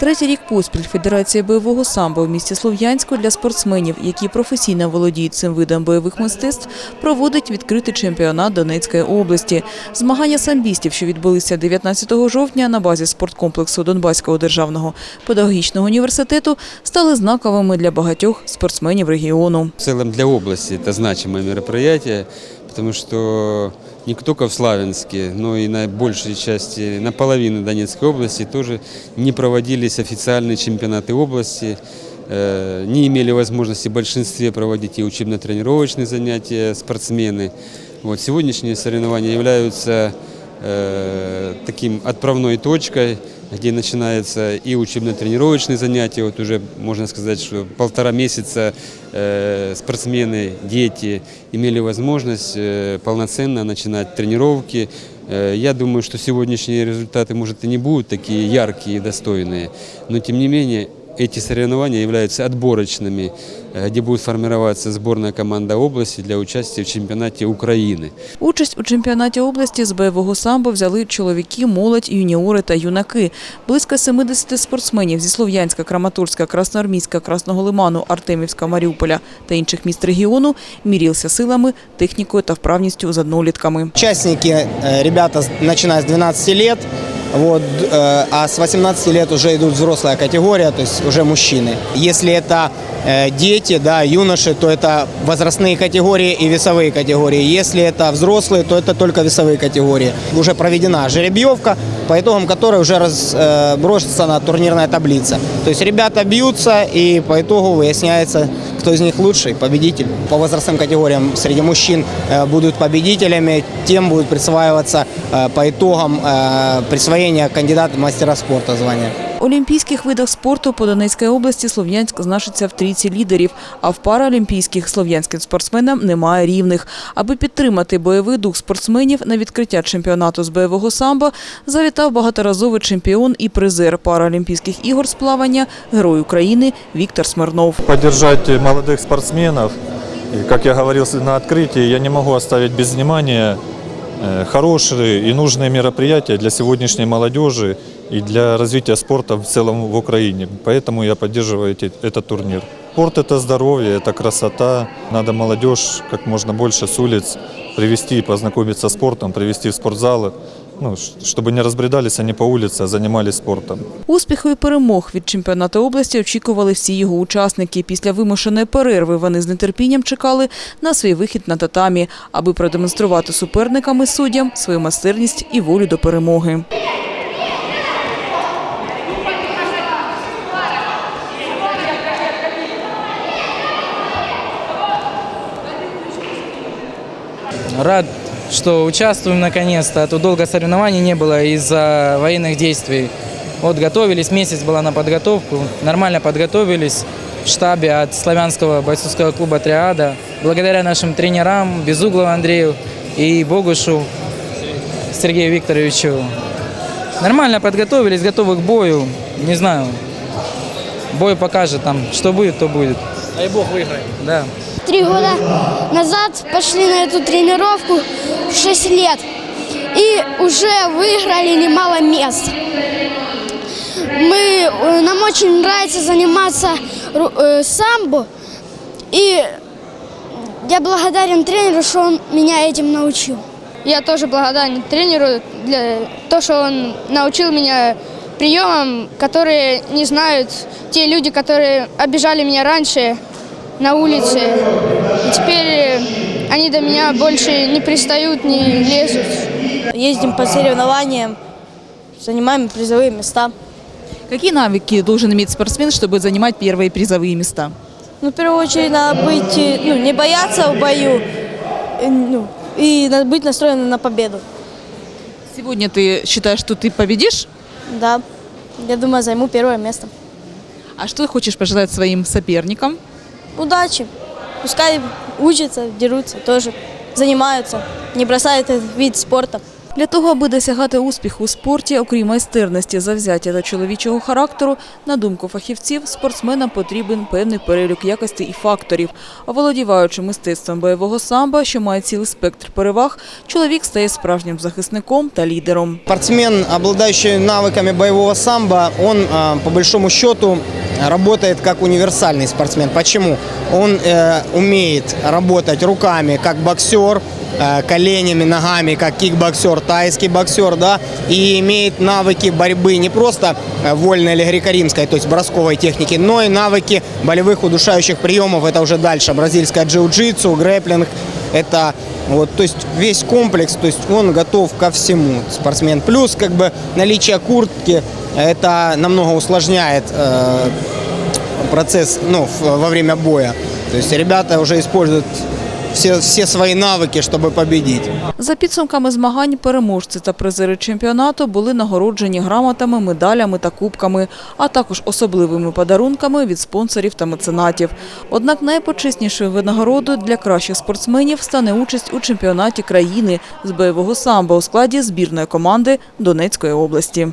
Третій рік поспіль Федерація бойового самбо в місті Слов'янську для спортсменів, які професійно володіють цим видом бойових мистецтв, проводить відкритий чемпіонат Донецької області. Змагання самбістів, що відбулися 19 жовтня на базі спорткомплексу Донбаського державного педагогічного університету, стали знаковими для багатьох спортсменів регіону. В для области это значимое мероприятие, потому что не только в Славянске, но и на большей части, на половине Донецкой области тоже не проводились официальные чемпионаты области, э, не имели возможности в большинстве проводить и учебно-тренировочные занятия спортсмены. Вот, сегодняшние соревнования являются э, таким отправной точкой, где начинается и учебно-тренировочные занятия. Вот уже можно сказать, что полтора месяца э, спортсмены, дети имели возможность э, полноценно начинать тренировки. Э, я думаю, что сегодняшние результаты, может, и не будут такие яркие и достойные, но тем не менее эти соревнования являются отборочными, э, где будет формироваться сборная команда области для участия в чемпионате Украины. Участь у чемпіонаті області з бойового самбо взяли чоловіки, молодь, юніори та юнаки. Близько 70 спортсменів зі Слов'янська, Краматорська, Красноармійська, Красного Лиману, Артемівська, Маріуполя та інших міст регіону мірілися силами, технікою та вправністю з однолітками. Участники, э, ребята, с- начиная с 12 лет, вот, э, а с 18 лет уже идут взрослая категория, то есть уже мужчины. Если это э, дети, да, юноши, то это возрастные категории и весовые категории. Если это взрослые, то это только весовые категории. Уже проведена жеребьевка, по итогам которой уже разбросана турнирная таблица. То есть ребята бьются, и по итогу выясняется, кто из них лучший, победитель. По возрастным категориям среди мужчин э, будут победителями, тем будет присваиваться э, по итогам э, присвоения кандидата в мастера спорта звания. В олімпійських видах спорту по Донецькій області Слов'янськ значиться в трійці лідерів, а в параолімпійських слов'янським спортсменам немає рівних. Аби підтримати бойовий дух спортсменів на відкриття чемпіонату з бойового самбо, завітав багаторазовий чемпіон і призер параолімпійських ігор з плавання, герой України Віктор Смирнов. поддержать молодых спортсменов. И, как я говорил на открытии, я не могу оставить без внимания э, хорошие и нужные мероприятия для сегодняшней молодежи и для развития спорта в целом в Украине. Поэтому я поддерживаю эти- этот турнир. Спорт – это здоровье, это красота. Надо молодежь как можно больше с улиц привести и познакомиться с спортом, привести в спортзалы, ну, ш- чтобы не разбредались они по улице, а занимались спортом. Успіху і перемог від чемпіонату області очікували всі його учасники. Після вимушеної перерви вони з нетерпінням чекали на свій вихід на татамі, аби продемонструвати суперникам і суддям свою майстерність і волю до перемоги. Рад, что участвуем наконец-то. А то долго соревнований не было из-за военных действий. Вот готовились, месяц была на подготовку. Нормально подготовились в штабе от славянского бойцовского клуба «Триада». Благодаря нашим тренерам Безуглову Андрею и Богушу Сергею Викторовичу. Нормально подготовились, готовы к бою. Не знаю, бой покажет там, что будет, то будет. Дай Бог выиграем. Да. Три года назад пошли на эту тренировку в 6 лет и уже выиграли немало мест. Мы, э, нам очень нравится заниматься э, самбо, и я благодарен тренеру, что он меня этим научил. Я тоже благодарен тренеру для того, что он научил меня приемам, которые не знают те люди, которые обижали меня раньше на улице. И теперь э, они до меня больше не пристают, не лезут. Ездим по соревнованиям, занимаем призовые места. Какие навыки должен иметь спортсмен, чтобы занимать первые призовые места? Ну, в первую очередь, надо быть, э, ну, не бояться в бою, э, ну, и надо быть настроенным на победу. Сегодня ты считаешь, что ты победишь? Да, я думаю, займу первое место. А что ты хочешь пожелать своим соперникам? Удачи. Пускай учатся, дерутся тоже, занимаются, не бросают вид спорта. Для того, аби досягати успіху у спорті, окрім майстерності, завзяття та чоловічого характеру, на думку фахівців, спортсменам потрібен певний перелік якостей і факторів. А володіваючи мистецтвом бойового самбо, що має цілий спектр переваг, чоловік стає справжнім захисником та лідером. Спортсмен, обладающий навыками боевого самбо, он а, по большому счету работает как универсальный спортсмен. Почему? Он э, умеет работать руками как боксер, э, коленями, ногами как кикбоксер, тайский боксер, да, и имеет навыки борьбы не просто э, вольной или греко-римской, то есть бросковой техники, но и навыки болевых удушающих приемов. Это уже дальше бразильская джиу-джитсу, грэплинг, это вот, то есть весь комплекс, то есть он готов ко всему, спортсмен. Плюс как бы наличие куртки, это намного усложняет э, процесс, ну, во время боя. То есть ребята уже используют все, все свои навыки, чтобы победить. За підсумками змагань переможці та призери чемпіонату були нагороджені грамотами, медалями та кубками, а також особливими подарунками від спонсорів та меценатів. Однак найпочеснішою винагородою для кращих спортсменів стане участь у чемпіонаті країни з бойового самбо у складі збірної команди Донецької області.